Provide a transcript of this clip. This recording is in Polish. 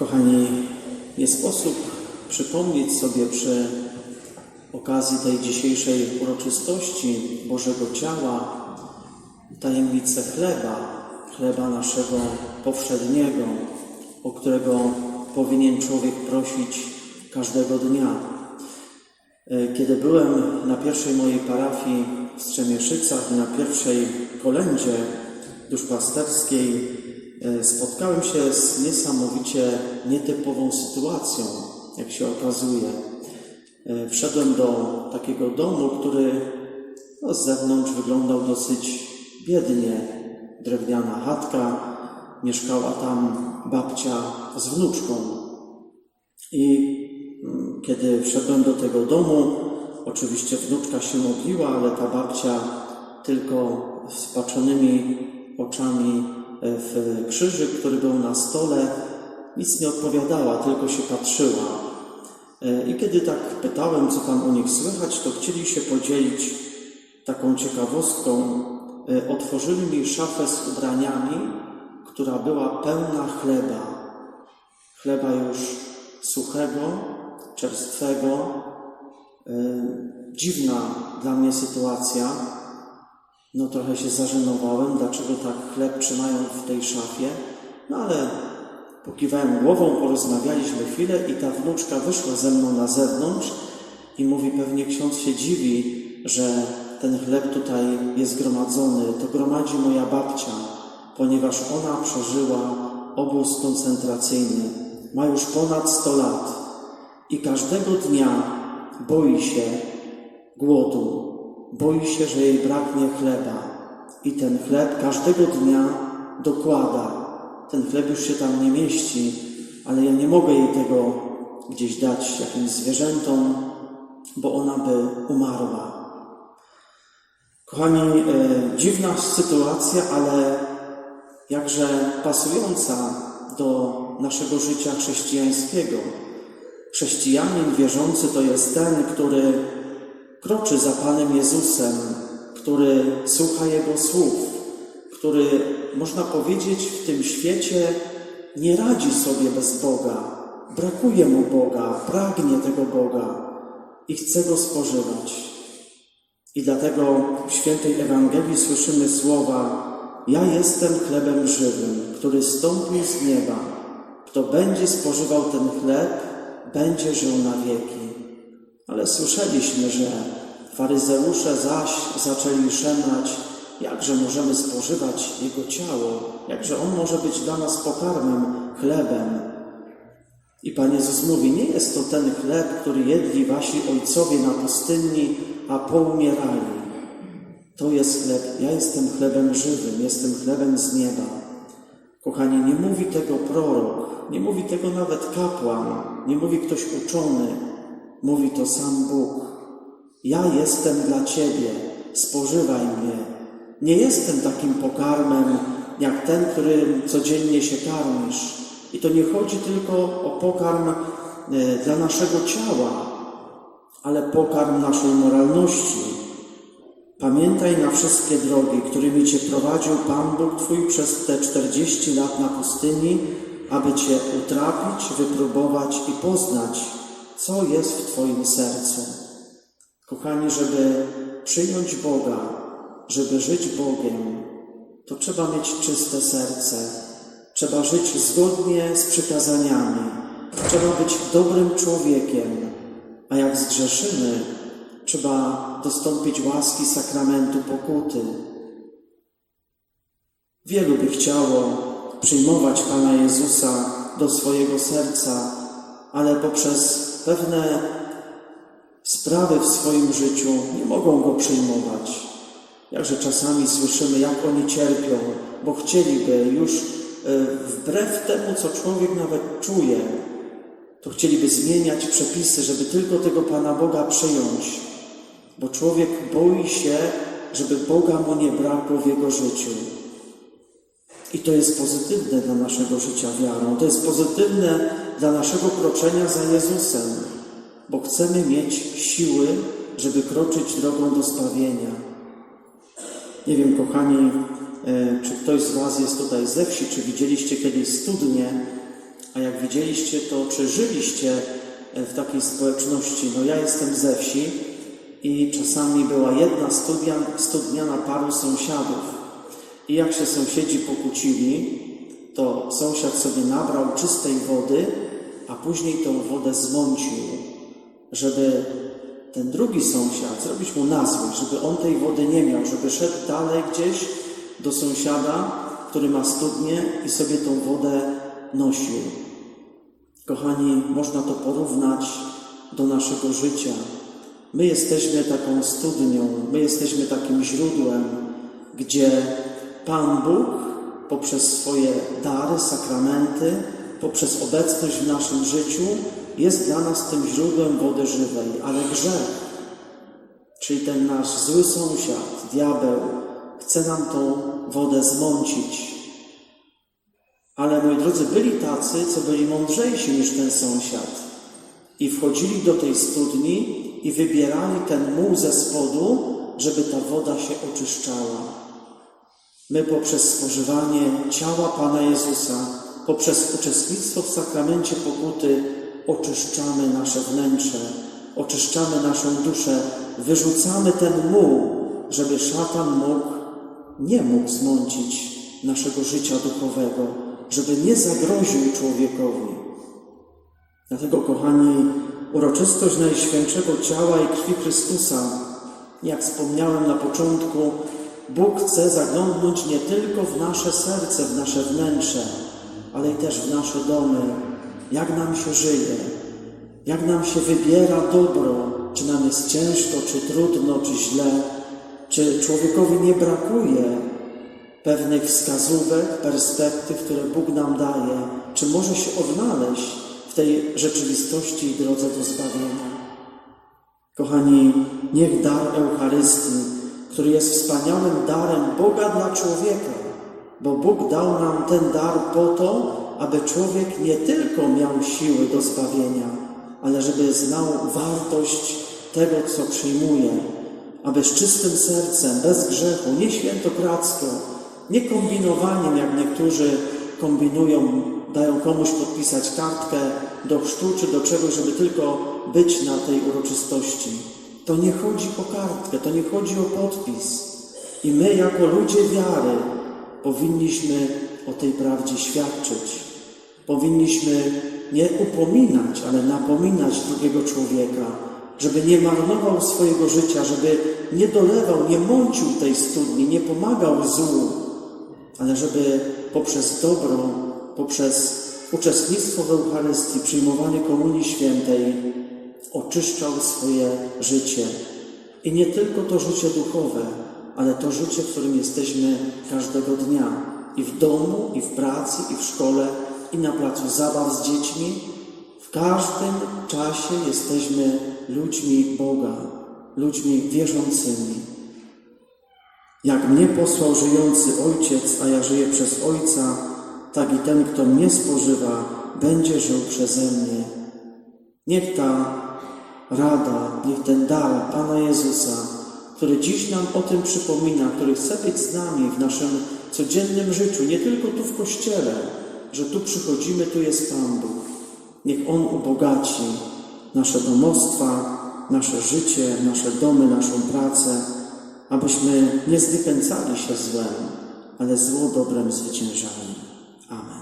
Kochani, nie sposób przypomnieć sobie przy okazji tej dzisiejszej uroczystości Bożego Ciała tajemnicę chleba, chleba naszego powszedniego, o którego powinien człowiek prosić każdego dnia. E, Kiedy byłem na pierwszej mojej parafii w Strzemieszycach, na pierwszej kolędzie duszpasterskiej, spotkałem się z niesamowicie nietypową sytuacją, jak się okazuje. E, Wszedłem do takiego domu, który no, z zewnątrz wyglądał dosyć biednie. Drewniana chatka, mieszkała tam babcia z wnuczką. I mm, kiedy wszedłem do tego domu, oczywiście wnuczka się modliła, ale ta babcia tylko spaczonymi oczami e, w krzyży, który był na stole, nic nie odpowiadała, tylko się patrzyła. E, I kiedy tak pytałem, co tam u nich słychać, to chcieli się podzielić taką ciekawostką. E, Otworzyli mi szafę z ubraniami, która była pełna chleba. Chleba już suchego, czerstwego. E, Dziwna dla mnie sytuacja. No trochę się zażenowałem, dlaczego tak chleb trzymają w tej szafie. No ale pokiwałem głową, porozmawialiśmy chwilę i ta wnuczka wyszła ze mną na zewnątrz i mówi, pewnie ksiądz się dziwi, że ten chleb tutaj jest gromadzony. To gromadzi moja babcia, ponieważ ona przeżyła obóz koncentracyjny. Ma już ponad 100 lat i każdego dnia boi się głodu, boi się, że jej braknie chleba. I ten chleb każdego dnia dokłada. Ten chleb już się tam nie mieści, ale ja nie mogę jej tego gdzieś dać jakimś zwierzętom, bo ona by umarła. Kochani, e, dziwna sytuacja, ale jakże pasująca do naszego życia chrześcijańskiego. Chrześcijanin wierzący to jest ten, który kroczy za Panem Jezusem, który słucha Jego słów, który, można powiedzieć, w tym świecie nie radzi sobie bez Boga. Brakuje mu Boga, pragnie tego Boga i chce go spożywać. I dlatego w świętej Ewangelii słyszymy słowa: Ja jestem chlebem żywym, który stąpił z nieba. Kto będzie spożywał ten chleb, będzie żył na wieki. Ale słyszeliśmy, że faryzeusze zaś zaczęli szemrać, jakże możemy spożywać Jego ciało, jakże On może być dla nas pokarmem, chlebem. I Pan Jezus mówi, nie jest to ten chleb, który jedli wasi ojcowie na pustyni, a poumierali. To jest chleb, ja jestem chlebem żywym, jestem chlebem z nieba. Kochani, nie mówi tego prorok, nie mówi tego nawet kapłan, nie mówi ktoś uczony, mówi to sam Bóg. Ja jestem dla Ciebie, spożywaj mnie. Nie jestem takim pokarmem jak ten, którym codziennie się karmisz. I to nie chodzi tylko o pokarm e, dla naszego ciała, ale pokarm naszej moralności. Pamiętaj na wszystkie drogi, którymi Cię prowadził Pan Bóg Twój przez te 40 lat na pustyni, aby Cię utrapić, wypróbować i poznać, co jest w Twoim sercu. Kochani, żeby przyjąć Boga, żeby żyć Bogiem, to trzeba mieć czyste serce. Trzeba żyć zgodnie z przykazaniami. Trzeba być dobrym człowiekiem. A jak zgrzeszymy, trzeba dostąpić łaski sakramentu pokuty. Wielu by chciało przyjmować Pana Jezusa do swojego serca, ale poprzez pewne sprawy w swoim życiu nie mogą go przyjmować. Jakże czasami słyszymy, jak oni cierpią, bo chcieliby już e, wbrew temu, co człowiek nawet czuje, to chcieliby zmieniać przepisy, żeby tylko tego Pana Boga przyjąć, bo człowiek boi się, żeby Boga mu nie brakło w jego życiu. I to jest pozytywne dla naszego życia wiarą, to jest pozytywne dla naszego kroczenia za Jezusem, bo chcemy mieć siły, żeby kroczyć drogą do zbawienia. Nie wiem, kochani, e, czy ktoś z Was jest tutaj ze wsi, czy widzieliście kiedyś studnię, A jak widzieliście, to czy żyliście e, w takiej społeczności? No ja jestem ze wsi i czasami była jedna studnia, studnia na paru sąsiadów. I jak się sąsiedzi pokłócili, to sąsiad sobie nabrał czystej wody, a później tą wodę zmącił, żeby ten drugi sąsiad zrobić mu na złość, żeby on tej wody nie miał, żeby szedł dalej gdzieś do sąsiada, który ma studnię i sobie tą wodę nosił. Kochani, można to porównać do naszego życia. My jesteśmy taką studnią, my jesteśmy takim źródłem, gdzie Pan Bóg poprzez swoje dary, sakramenty, poprzez obecność w naszym życiu jest dla nas tym źródłem wody żywej, ale grzech, czyli ten nasz zły sąsiad, diabeł, chce nam tą wodę zmącić. Ale moi drodzy, byli tacy, co byli mądrzejsi niż ten sąsiad i wchodzili do tej studni i wybierali ten muł ze spodu, żeby ta woda się oczyszczała. My poprzez spożywanie ciała Pana Jezusa, poprzez uczestnictwo w sakramencie pokuty oczyszczamy nasze wnętrze, oczyszczamy naszą duszę, wyrzucamy ten muł, żeby szatan mógł, nie mógł zmącić naszego życia duchowego, żeby nie zagroził człowiekowi. Dlatego, kochani, uroczystość Najświętszego Ciała i Krwi Chrystusa, jak wspomniałem na początku, Bóg chce zaglądnąć nie tylko w nasze serce, w nasze wnętrze, ale i też w nasze domy, jak nam się żyje, jak nam się wybiera dobro, czy nam jest ciężko, czy trudno, czy źle, czy człowiekowi nie brakuje pewnych wskazówek, perspektyw, które Bóg nam daje, czy może się odnaleźć w tej rzeczywistości i drodze do zbawienia. Kochani, niech dar Eucharystii, który jest wspaniałym darem Boga dla człowieka, bo Bóg dał nam ten dar po to, aby człowiek nie tylko miał siły do zbawienia, ale żeby znał wartość tego, co przyjmuje, aby z czystym sercem, bez grzechu, nie świętokradzko, nie kombinowaniem, jak niektórzy kombinują, dają komuś podpisać kartkę do chrztu czy do czegoś, żeby tylko być na tej uroczystości. To nie chodzi o kartkę, to nie chodzi o podpis. I my, jako ludzie wiary, powinniśmy o tej prawdzie świadczyć. Powinniśmy nie upominać, ale napominać drugiego człowieka, żeby nie marnował swojego życia, żeby nie dolewał, nie mącił tej studni, nie pomagał złu, ale żeby poprzez dobro, poprzez uczestnictwo w Eucharystii, przyjmowanie Komunii Świętej, oczyszczał swoje życie. I nie tylko to życie duchowe, ale to życie, w którym jesteśmy każdego dnia. I w domu, i w pracy, i w szkole, i na placu zabaw z dziećmi. W każdym czasie jesteśmy ludźmi Boga, ludźmi wierzącymi. Jak mnie posłał żyjący Ojciec, a ja żyję przez Ojca, tak i ten, kto mnie spożywa, będzie żył przeze mnie. Niech ta rada, niech ten dar Pana Jezusa, który dziś nam o tym przypomina, który chce być z nami w naszym codziennym życiu, nie tylko tu w Kościele, że tu przychodzimy, tu jest Pan Bóg. Niech On ubogaci nasze domostwa, nasze życie, nasze domy, naszą pracę, abyśmy nie zniechęcali się złem, ale zło dobrem zwyciężali. Amen.